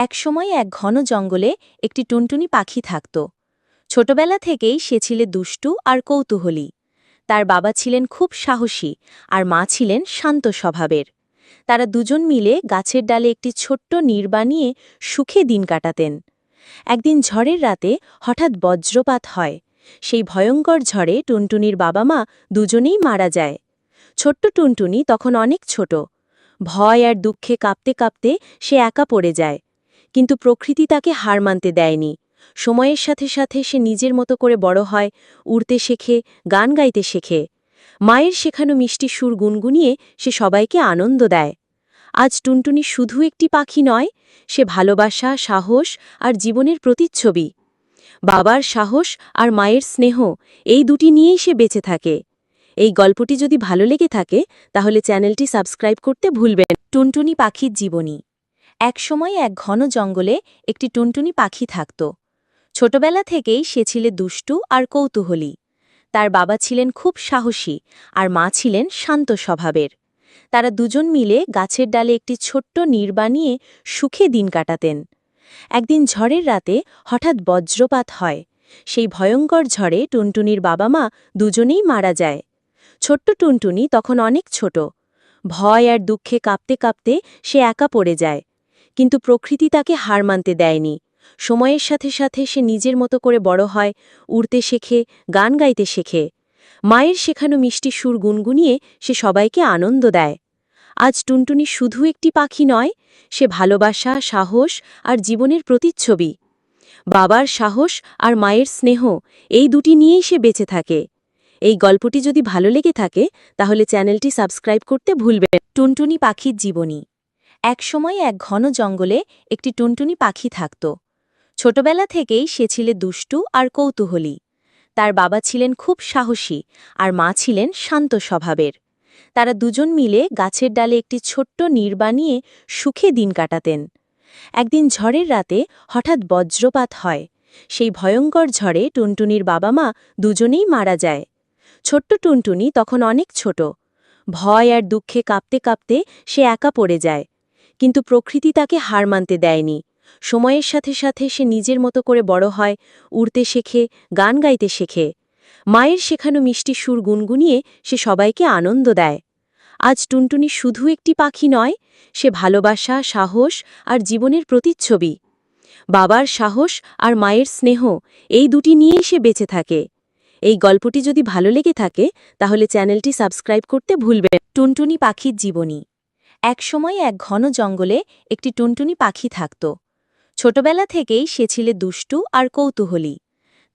একসময় এক ঘন জঙ্গলে একটি টুনটুনি পাখি থাকত। ছোটবেলা থেকেই সে ছিল দুষ্টু আর কৌতূহলী। তার বাবা ছিলেন খুব সাহসী আর মা ছিলেন শান্ত স্বভাবের। তারা দুজন মিলে গাছের ডালে একটি ছোট্ট নীর বানিয়ে সুখে দিন কাটাতেন। একদিন ঝড়ের রাতে হঠাৎ বজ্রপাত হয়। সেই ভয়ঙ্কর ঝড়ে টুনটুনির বাবা মা দুজনেই মারা যায়। ছোট্ট টুনটুনি তখন অনেক ছোট। ভয় আর দুঃখে কাঁপতে কাঁপতে সে একা পড়ে যায়। কিন্তু প্রকৃতি তাকে হার মানতে দেয়নি। সময়ের সাথে সাথে সে নিজের মতো করে বড় হয়, উড়তে শেখে, গান গাইতে শেখে। মায়ের শেখানো মিষ্টি সুর গুনগুনিয়ে সে সবাইকে আনন্দ দেয়। আজ টুনটুনি শুধু একটি পাখি নয়, সে ভালোবাসা, সাহস আর জীবনের প্রতিচ্ছবি। বাবার সাহস আর মায়ের স্নেহ, এই দুটি নিয়েই সে বেঁচে থাকে। এই গল্পটি যদি ভালো লেগে থাকে, তাহলে চ্যানেলটি সাবস্ক্রাইব করতে ভুলবেন টুনটুনি পাখির জীবনী। একসময় এক ঘন জঙ্গলে একটি টুনটুনি পাখি থাকত। ছোটবেলা থেকেই সে ছিল দুষ্টু আর কৌতূহলী। তার বাবা ছিলেন খুব সাহসী আর মা ছিলেন শান্ত স্বভাবের। তারা দুজন মিলে গাছের ডালে একটি ছোট্ট নীর বানিয়ে সুখে দিন কাটাতেন। একদিন ঝড়ের রাতে হঠাৎ বজ্রপাত হয়। সেই ভয়ঙ্কর ঝড়ে টুনটুনির বাবা মা দুজনেই মারা যায়। ছোট্ট টুনটুনি তখন অনেক ছোট। ভয় আর দুঃখে কাঁপতে কাঁপতে সে একা পড়ে যায়। কিন্তু প্রকৃতি তাকে হার মানতে দেয়নি। সময়ের সাথে সাথে সে নিজের মতো করে বড় হয়, উড়তে শেখে, গান গাইতে শেখে। মায়ের শেখানো মিষ্টি সুর গুনগুনিয়ে সে সবাইকে আনন্দ দেয়। আজ টুনটুনি শুধু একটি পাখি নয়, সে ভালোবাসা, সাহস আর জীবনের প্রতিচ্ছবি। বাবার সাহস আর মায়ের স্নেহ, এই দুটি নিয়েই সে বেঁচে থাকে। এই গল্পটি যদি ভালো লেগে থাকে, তাহলে চ্যানেলটি সাবস্ক্রাইব করতে ভুলবেন টুনটুনি পাখির জীবনী। একসময় এক ঘন জঙ্গলে একটি টুনটুনি পাখি থাকত। ছোটবেলা থেকেই সে ছিল দুষ্টু আর কৌতূহলী। তার বাবা ছিলেন খুব সাহসী আর মা ছিলেন শান্ত স্বভাবের। তারা দুজন মিলে গাছের ডালে একটি ছোট্ট নীর বানিয়ে সুখে দিন কাটাতেন। একদিন ঝড়ের রাতে হঠাৎ বজ্রপাত হয়। সেই ভয়ঙ্কর ঝড়ে টুনটুনির বাবা মা দুজনেই মারা যায়। ছোট্ট টুনটুনি তখন অনেক ছোট। ভয় আর দুঃখে কাঁপতে কাঁপতে সে একা পড়ে যায়। কিন্তু প্রকৃতি তাকে হার মানতে দেয়নি। সময়ের সাথে সাথে সে নিজের মতো করে বড় হয়, উড়তে শেখে, গান গাইতে শেখে। মায়ের শেখানো মিষ্টি সুর গুনগুনিয়ে সে সবাইকে আনন্দ দেয়। আজ টুনটুনি শুধু একটি পাখি নয়, সে ভালোবাসা, সাহস আর জীবনের প্রতিচ্ছবি। বাবার সাহস আর মায়ের স্নেহ, এই দুটি নিয়েই সে বেঁচে থাকে। এই গল্পটি যদি ভালো লেগে থাকে, তাহলে চ্যানেলটি সাবস্ক্রাইব করতে ভুলবেন টুনটুনি পাখির জীবনী। একসময় এক ঘন জঙ্গলে একটি টুনটুনি পাখি থাকত। ছোটবেলা থেকেই সে ছিল দুষ্টু আর কৌতূহলী।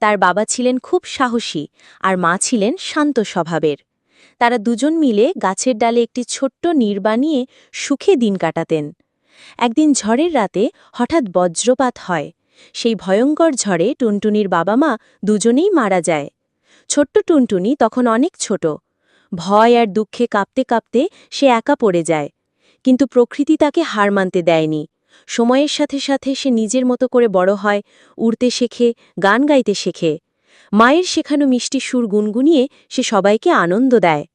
তার বাবা ছিলেন খুব সাহসী আর মা ছিলেন শান্ত স্বভাবের। তারা দুজন মিলে গাছের ডালে একটি ছোট্ট নীর বানিয়ে সুখে দিন কাটাতেন। একদিন ঝড়ের রাতে হঠাৎ বজ্রপাত হয়। সেই ভয়ঙ্কর ঝড়ে টুনটুনির বাবা মা দুজনেই মারা যায়। ছোট্ট টুনটুনি তখন অনেক ছোট। ভয় আর দুঃখে কাঁপতে কাঁপতে সে একা পড়ে যায়। কিন্তু প্রকৃতি তাকে হার মানতে দেয়নি। সময়ের সাথে সাথে সে নিজের মতো করে বড় হয়, উড়তে শেখে, গান গাইতে শেখে। মায়ের শেখানো মিষ্টি সুর গুনগুনিয়ে সে সবাইকে আনন্দ দেয়।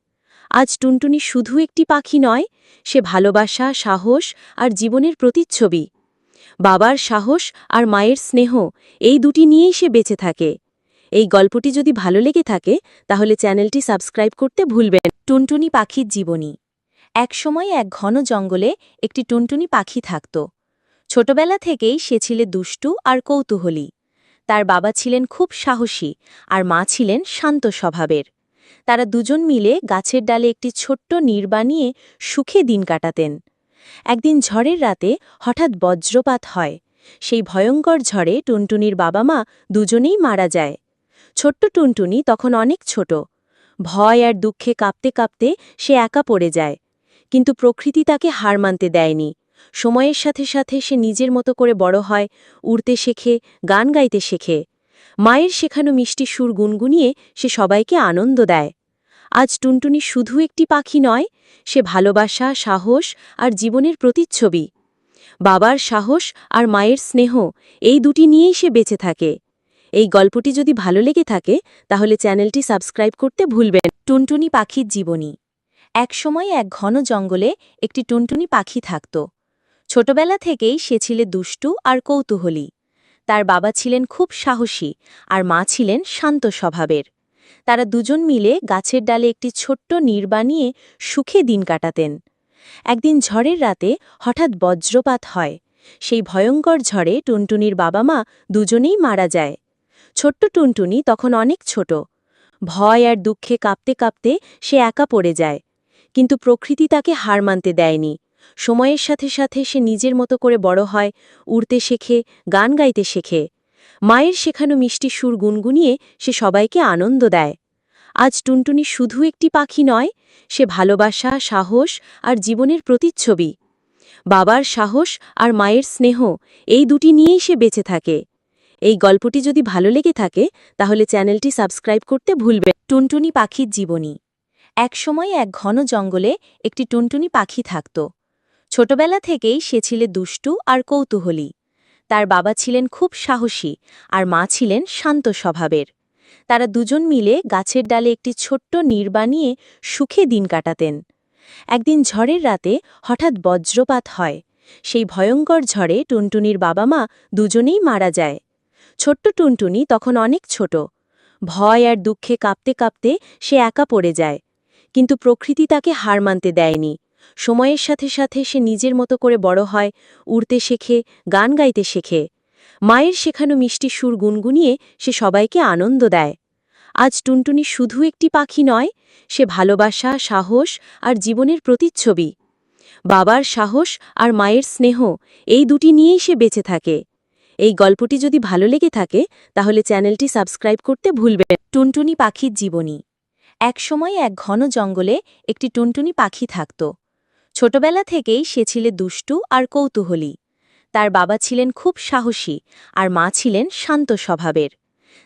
আজ টুনটুনি শুধু একটি পাখি নয়, সে ভালোবাসা, সাহস আর জীবনের প্রতিচ্ছবি। বাবার সাহস আর মায়ের স্নেহ, এই দুটি নিয়েই সে বেঁচে থাকে। এই গল্পটি যদি ভালো লেগে থাকে, তাহলে চ্যানেলটি সাবস্ক্রাইব করতে ভুলবেন টুনটুনি পাখির জীবনী। একসময় এক ঘন জঙ্গলে একটি টুনটুনি পাখি থাকত। ছোটবেলা থেকেই সে ছিল দুষ্টু আর কৌতূহলী। তার বাবা ছিলেন খুব সাহসী আর মা ছিলেন শান্ত স্বভাবের। তারা দুজন মিলে গাছের ডালে একটি ছোট্ট নীর বানিয়ে সুখে দিন কাটাতেন। একদিন ঝড়ের রাতে হঠাৎ বজ্রপাত হয়। সেই ভয়ঙ্কর ঝড়ে টুনটুনির বাবা মা দুজনেই মারা যায়। ছোট্ট টুনটুনি তখন অনেক ছোট। ভয় আর দুঃখে কাঁপতে কাঁপতে সে একা পড়ে যায়। কিন্তু প্রকৃতি তাকে হার মানতে দেয়নি। সময়ের সাথে সাথে সে নিজের মতো করে বড় হয়, উড়তে শেখে, গান গাইতে শেখে। মায়ের শেখানো মিষ্টি সুর গুনগুনিয়ে সে সবাইকে আনন্দ দেয়। আজ টুনটুনি শুধু একটি পাখি নয়, সে ভালোবাসা, সাহস আর জীবনের প্রতিচ্ছবি। বাবার সাহস আর মায়ের স্নেহ, এই দুটি নিয়েই সে বেঁচে থাকে। এই গল্পটি যদি ভালো লেগে থাকে, তাহলে চ্যানেলটি সাবস্ক্রাইব করতে ভুলবেন টুনটুনি পাখির জীবনী। একসময় এক ঘন জঙ্গলে একটি টুনটুনি পাখি থাকত। ছোটবেলা থেকেই সে ছিল দুষ্টু আর কৌতূহলী। তার বাবা ছিলেন খুব সাহসী আর মা ছিলেন শান্ত স্বভাবের। তারা দুজন মিলে গাছের ডালে একটি ছোট্ট নীর বানিয়ে সুখে দিন কাটাতেন। একদিন ঝড়ের রাতে হঠাৎ বজ্রপাত হয়। সেই ভয়ঙ্কর ঝড়ে টুনটুনির বাবা মা দুজনেই মারা যায়। ছোট্ট টুনটুনি তখন অনেক ছোট। ভয় আর দুঃখে কাঁপতে কাঁপতে সে একা পড়ে যায়। কিন্তু প্রকৃতি তাকে হার মানতে দেয়নি। সময়ের সাথে সাথে সে নিজের মতো করে বড় হয়, উড়তে শেখে, গান গাইতে শেখে। মায়ের শেখানো মিষ্টি সুর গুনগুনিয়ে সে সবাইকে আনন্দ দেয়। আজ টুনটুনি শুধু একটি পাখি নয়, সে ভালোবাসা, সাহস আর জীবনের প্রতিচ্ছবি। বাবার সাহস আর মায়ের স্নেহ, এই দুটি নিয়েই সে বেঁচে থাকে। এই গল্পটি যদি ভালো লেগে থাকে, তাহলে চ্যানেলটি সাবস্ক্রাইব করতে ভুলবে টুনটুনি পাখির জীবনী। একসময় এক ঘন জঙ্গলে একটি টুনটুনি পাখি থাকত। ছোটবেলা থেকেই সে ছিল দুষ্টু আর কৌতূহলী। তার বাবা ছিলেন খুব সাহসী আর মা ছিলেন শান্ত স্বভাবের। তারা দুজন মিলে গাছের ডালে একটি ছোট্ট নীর বানিয়ে সুখে দিন কাটাতেন। একদিন ঝড়ের রাতে হঠাৎ বজ্রপাত হয়। সেই ভয়ঙ্কর ঝড়ে টুনটুনির বাবা মা দুজনেই মারা যায়। ছোট্ট টুনটুনি তখন অনেক ছোট। ভয় আর দুঃখে কাঁপতে কাঁপতে সে একা পড়ে যায়। কিন্তু প্রকৃতি তাকে হার মানতে দেয়নি। সময়ের সাথে সাথে সে নিজের মতো করে বড় হয়, উড়তে শেখে, গান গাইতে শেখে। মায়ের শেখানো মিষ্টি সুর গুনগুনিয়ে সে সবাইকে আনন্দ দেয়। আজ টুনটুনি শুধু একটি পাখি নয়, সে ভালোবাসা, সাহস আর জীবনের প্রতিচ্ছবি। বাবার সাহস আর মায়ের স্নেহ, এই দুটি নিয়েই সে বেঁচে থাকে। এই গল্পটি যদি ভালো লেগে থাকে, তাহলে চ্যানেলটি সাবস্ক্রাইব করতে ভুলবে টুনটুনি পাখির জীবনী। একসময় এক ঘন জঙ্গলে একটি টুনটুনি পাখি থাকত। ছোটবেলা থেকেই সে ছিল দুষ্টু আর কৌতূহলী। তার বাবা ছিলেন খুব সাহসী আর মা ছিলেন শান্ত স্বভাবের।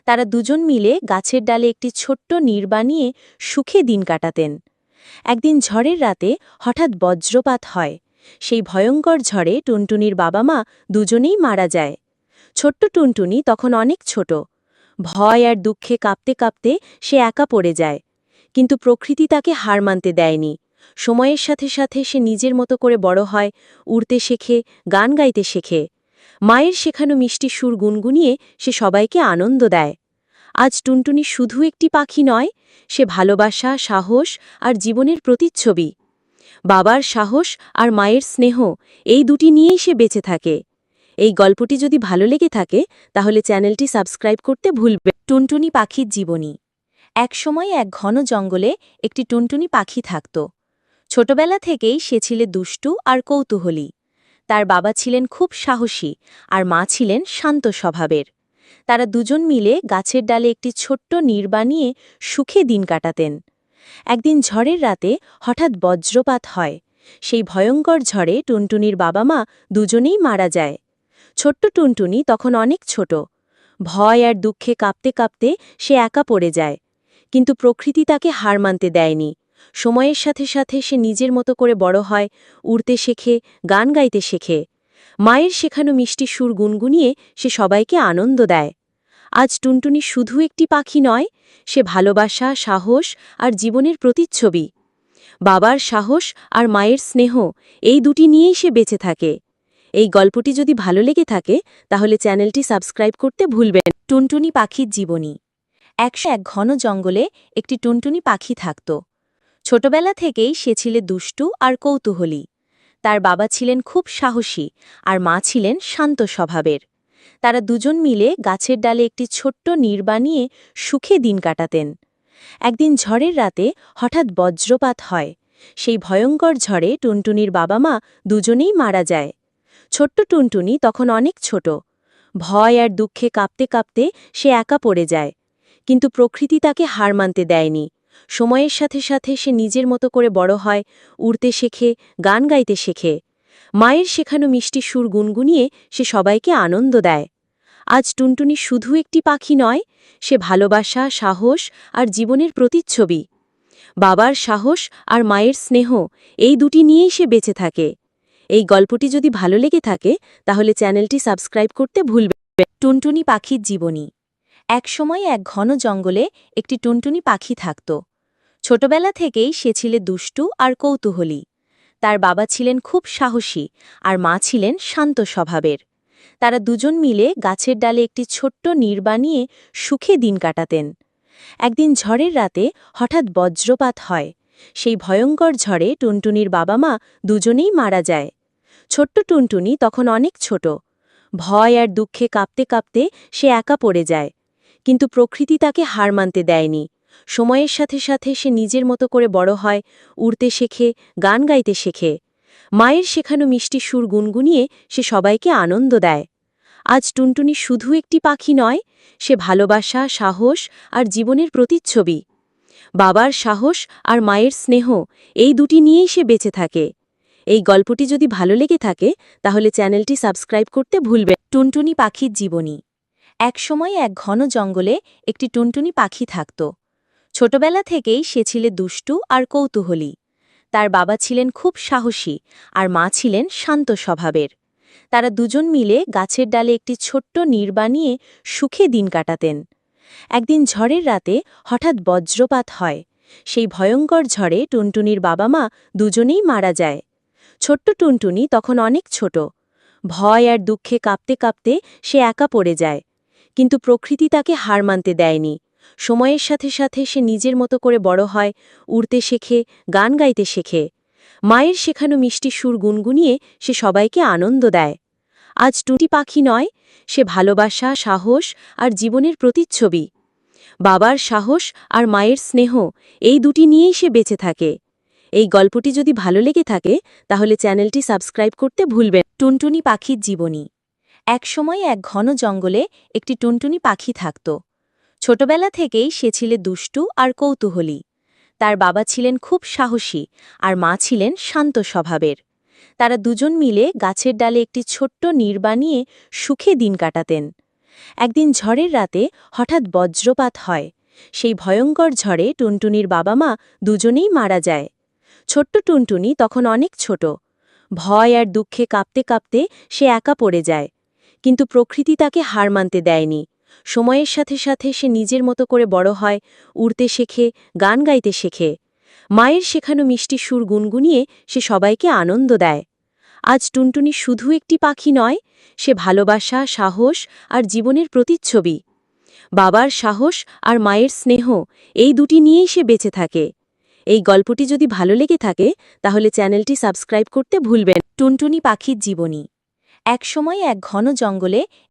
তারা দুজন মিলে গাছের ডালে একটি ছোট্ট নীর বানিয়ে সুখে দিন কাটাতেন। একদিন ঝড়ের রাতে হঠাৎ বজ্রপাত হয়। সেই ভয়ঙ্কর ঝড়ে টুনটুনির বাবা মা দুজনেই মারা যায়। ছোট্ট টুনটুনি তখন অনেক ছোট। ভয় আর দুঃখে কাঁপতে কাঁপতে সে একা পড়ে যায়। কিন্তু প্রকৃতি তাকে হার মানতে দেয়নি। সময়ের সাথে সাথে সে নিজের মতো করে বড় হয়, উড়তে শেখে, গান গাইতে শেখে। মায়ের শেখানো মিষ্টি সুর গুনগুনিয়ে সে সবাইকে আনন্দ দেয়। আজ টুনটুনি শুধু একটি পাখি নয়, সে ভালোবাসা, সাহস আর জীবনের প্রতিচ্ছবি। বাবার সাহস আর মায়ের স্নেহ, এই দুটি নিয়েই সে বেঁচে থাকে। এই গল্পটি যদি ভালো লেগে থাকে, তাহলে চ্যানেলটি সাবস্ক্রাইব করতে ভুলবে টুনটুনি পাখির জীবনী। একসময় এক ঘন জঙ্গলে একটি টুনটুনি পাখি থাকত। ছোটবেলা থেকেই সে ছিল দুষ্টু আর কৌতূহলী। তার বাবা ছিলেন খুব সাহসী আর মা ছিলেন শান্ত স্বভাবের। তারা দুজন মিলে গাছের ডালে একটি ছোট্ট নীর বানিয়ে সুখে দিন কাটাতেন। একদিন ঝড়ের রাতে হঠাৎ বজ্রপাত হয়। সেই ভয়ঙ্কর ঝড়ে টুনটুনির বাবা মা দুজনেই মারা যায়। ছোট্ট টুনটুনি তখন অনেক ছোট। ভয় আর দুঃখে কাঁপতে কাঁপতে সে একা পড়ে যায়। কিন্তু প্রকৃতি তাকে হার মানতে দেয়নি। সময়ের সাথে সাথে সে নিজের মতো করে বড় হয়, উড়তে শেখে, গান গাইতে শেখে। মায়ের শেখানো মিষ্টি সুর গুনগুনিয়ে সে সবাইকে আনন্দ দেয়। আজ টুনটুনি শুধু একটি পাখি নয়, সে ভালোবাসা, সাহস আর জীবনের প্রতিচ্ছবি। বাবার সাহস আর মায়ের স্নেহ, এই দুটি নিয়েই সে বেঁচে থাকে। এই গল্পটি যদি ভালো লেগে থাকে, তাহলে চ্যানেলটি সাবস্ক্রাইব করতে ভুলবেন টুনটুনি পাখির জীবনী। একশো এক ঘন জঙ্গলে একটি টুনটুনি পাখি থাকত। ছোটবেলা থেকেই সে ছিল দুষ্টু আর কৌতূহলী। তার বাবা ছিলেন খুব সাহসী আর মা ছিলেন শান্ত স্বভাবের। তারা দুজন মিলে গাছের ডালে একটি ছোট্ট নীর বানিয়ে সুখে দিন কাটাতেন। একদিন ঝড়ের রাতে হঠাৎ বজ্রপাত হয়। সেই ভয়ঙ্কর ঝড়ে টুনটুনির বাবা মা দুজনেই মারা যায়। ছোট্ট টুনটুনি তখন অনেক ছোট। ভয় আর দুঃখে কাঁপতে কাঁপতে সে একা পড়ে যায়। কিন্তু প্রকৃতি তাকে হার মানতে দেয়নি। সময়ের সাথে সাথে সে নিজের মতো করে বড় হয়, উড়তে শেখে, গান গাইতে শেখে। মায়ের শেখানো মিষ্টি সুর গুনগুনিয়ে সে সবাইকে আনন্দ দেয়। আজ টুনটুনি শুধু একটি পাখি নয়, সে ভালোবাসা, সাহস আর জীবনের প্রতিচ্ছবি। বাবার সাহস আর মায়ের স্নেহ, এই দুটি নিয়েই সে বেঁচে থাকে। এই গল্পটি যদি ভালো লেগে থাকে, তাহলে চ্যানেলটি সাবস্ক্রাইব করতে ভুলবে টুনটুনি পাখির জীবনী। একসময় এক ঘন জঙ্গলে একটি টুনটুনি পাখি থাকত। ছোটবেলা থেকেই সে ছিল দুষ্টু আর কৌতূহলী। তার বাবা ছিলেন খুব সাহসী আর মা ছিলেন শান্ত স্বভাবের। তারা দুজন মিলে গাছের ডালে একটি ছোট্ট নীর বানিয়ে সুখে দিন কাটাতেন। একদিন ঝড়ের রাতে হঠাৎ বজ্রপাত হয়। সেই ভয়ঙ্কর ঝড়ে টুনটুনির বাবা মা দুজনেই মারা যায়। ছোট্ট টুনটুনি তখন অনেক ছোট। ভয় আর দুঃখে কাঁপতে কাঁপতে সে একা পড়ে যায়। কিন্তু প্রকৃতি তাকে হার মানতে দেয়নি। সময়ের সাথে সাথে সে নিজের মতো করে বড় হয়, উড়তে শেখে, গান গাইতে শেখে। মায়ের শেখানো মিষ্টি সুর গুনগুনিয়ে সে সবাইকে আনন্দ দেয়। আজ টুনটুনি শুধু একটি পাখি নয়, সে ভালোবাসা, সাহস আর জীবনের প্রতিচ্ছবি। বাবার সাহস আর মায়ের স্নেহ, এই দুটি নিয়েই সে বেঁচে থাকে। এই গল্পটি যদি ভালো লেগে থাকে, তাহলে চ্যানেলটি সাবস্ক্রাইব করতে ভুলবে টুনটুনি পাখির জীবনী। একসময় এক ঘন জঙ্গলে একটি টুনটুনি পাখি থাকত। ছোটবেলা থেকেই সে ছিল দুষ্টু আর কৌতূহলী। তার বাবা ছিলেন খুব সাহসী আর মা ছিলেন শান্ত স্বভাবের। তারা দুজন মিলে গাছের ডালে একটি ছোট্ট নীর বানিয়ে সুখে দিন কাটাতেন। একদিন ঝড়ের রাতে হঠাৎ বজ্রপাত হয়। সেই ভয়ঙ্কর ঝড়ে টুনটুনির বাবা মা দুজনেই মারা যায়। ছোট্ট টুনটুনি তখন অনেক ছোট। ভয় আর দুঃখে কাঁপতে কাঁপতে সে একা পড়ে যায়। কিন্তু প্রকৃতি তাকে হার মানতে দেয়নি। সময়ের সাথে সাথে সে নিজের মতো করে বড় হয়, উড়তে শেখে, গান গাইতে শেখে। মায়ের শেখানো মিষ্টি সুর গুনগুনিয়ে সে সবাইকে আনন্দ দেয়। আজ টুটি পাখি নয়, সে ভালোবাসা, সাহস আর জীবনের প্রতিচ্ছবি। বাবার সাহস আর মায়ের স্নেহ, এই দুটি নিয়েই সে বেঁচে থাকে। এই গল্পটি যদি ভালো লেগে থাকে, তাহলে চ্যানেলটি সাবস্ক্রাইব করতে ভুলবেন টুনটুনি পাখির জীবনী। একসময় এক ঘন জঙ্গলে একটি টুনটুনি পাখি থাকত। ছোটবেলা থেকেই সে ছিল দুষ্টু আর কৌতূহলী। তার বাবা ছিলেন খুব সাহসী আর মা ছিলেন শান্ত স্বভাবের। তারা দুজন মিলে গাছের ডালে একটি ছোট্ট নীর বানিয়ে সুখে দিন কাটাতেন। একদিন ঝড়ের রাতে হঠাৎ বজ্রপাত হয়। সেই ভয়ঙ্কর ঝড়ে টুনটুনির বাবা মা দুজনেই মারা যায়। ছোট্ট টুনটুনি তখন অনেক ছোট। ভয় আর দুঃখে কাঁপতে কাঁপতে সে একা পড়ে যায়। কিন্তু প্রকৃতি তাকে হার মানতে দেয়নি। সময়ের সাথে সাথে সে নিজের মতো করে বড় হয়, উড়তে শেখে, গান গাইতে শেখে। মায়ের শেখানো মিষ্টি সুর গুনগুনিয়ে সে সবাইকে আনন্দ দেয়। আজ টুনটুনি শুধু একটি পাখি নয়, সে ভালোবাসা, সাহস আর জীবনের প্রতিচ্ছবি। বাবার সাহস আর মায়ের স্নেহ, এই দুটি নিয়েই সে বেঁচে থাকে। এই গল্পটি যদি ভালো লেগে থাকে, তাহলে চ্যানেলটি সাবস্ক্রাইব করতে ভুলবেন টুনটুনি পাখির জীবনী। একসময় এক ঘন জঙ্গলে